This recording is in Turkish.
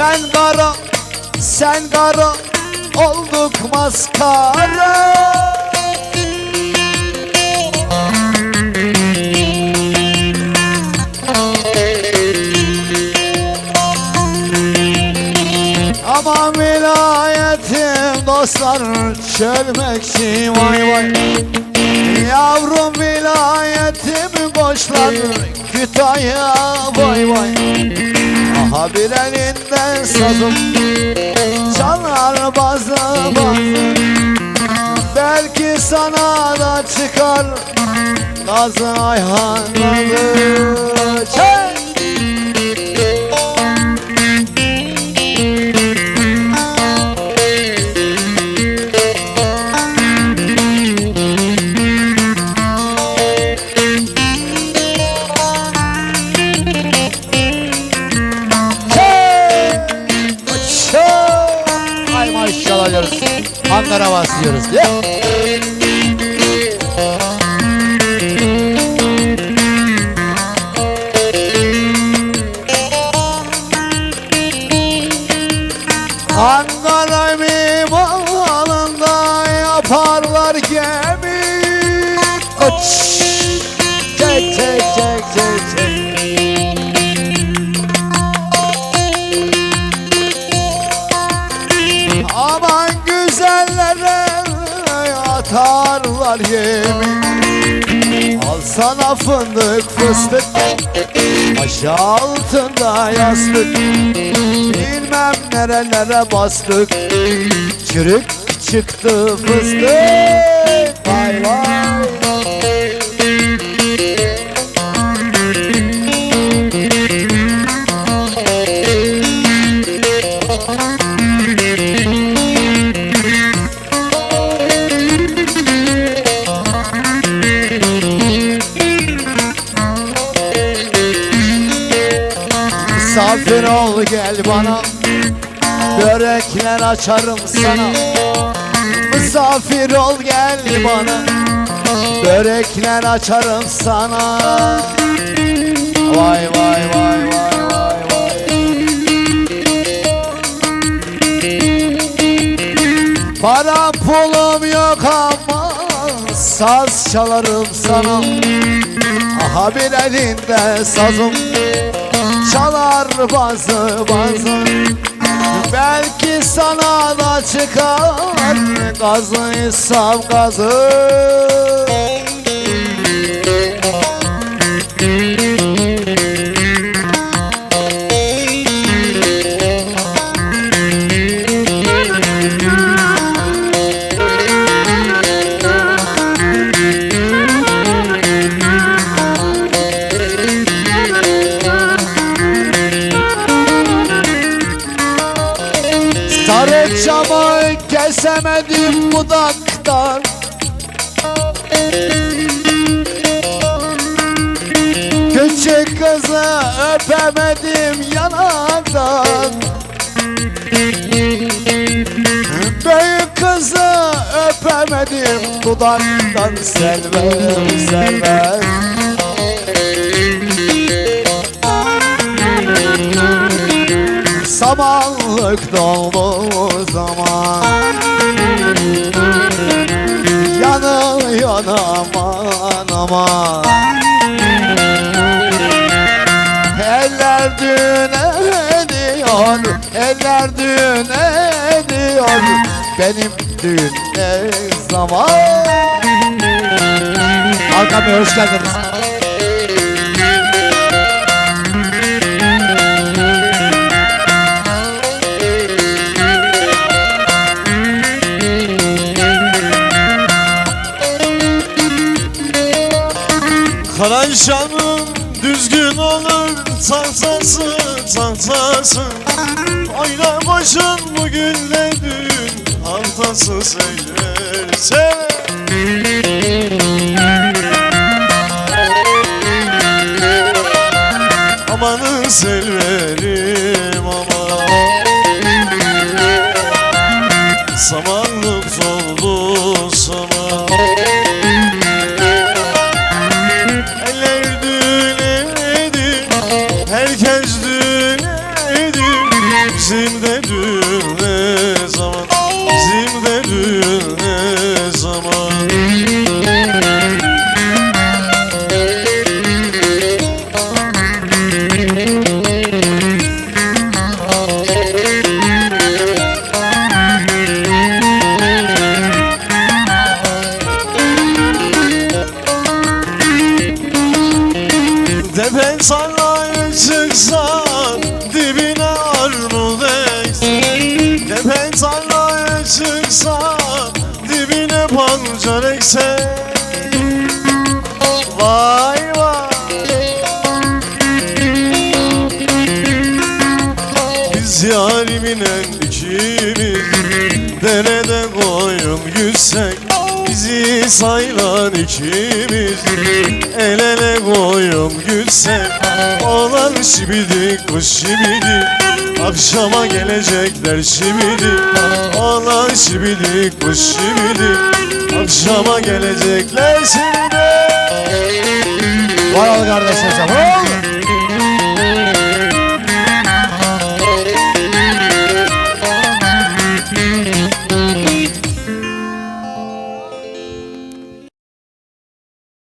Ben kara, sen kara Olduk maskara. Ama vilayetim dostlar çölmekçi vay vay. Yavrum vilayetimi boşlar Kütahya vay vay. Aha bir elinden sazım Çalar bazı Belki sana da çıkar Gazı ayhanları Çek! Basıyoruz. Ya. Ankara mimarında yaparlar gemi. Uç! Çek çek çek çek çek. Aman atarlar yemin Al sana fındık fıstık. Başı altında yastık. Bilmem nerelere bastık. Çürük çıktı fıstık. Vay vay Misafir ol gel bana. Börekler açarım sana. Misafir ol gel bana. Börekler açarım sana. Vay vay vay vay vay vay. Param pulum yok ama Saz çalarım sana. Aha bir elinde sazım çalar bazı bazı. Belki sana da çıkar. Gazıysam gazı Camı kesemedim budaktan Küçük kızı öpemedim yanaktan Büyük kızı öpemedim dudaktan. Selver, selver Samanlık doldu zaman. Yanıyor aman aman. Eller düğün ediyor Eller düğün ediyor Benim düğün ne zaman. Bey hoş geldiniz Karanşanın düzgün olur tahtası tahtası Oyna başın bugün de düğün haftası söylerse çıksa Dibine pancar ekse Vay vay. Biz yariminen ikimiz Derede koyun yüzsek Bizi saylan ikimiz. El ele koyun yüzsek Olan şibidik kuş şibidik Akşama gelecekler şibidik Olan şibidik kuş şibidik Akşama gelecekler şibidik Var ol kardeşim sen.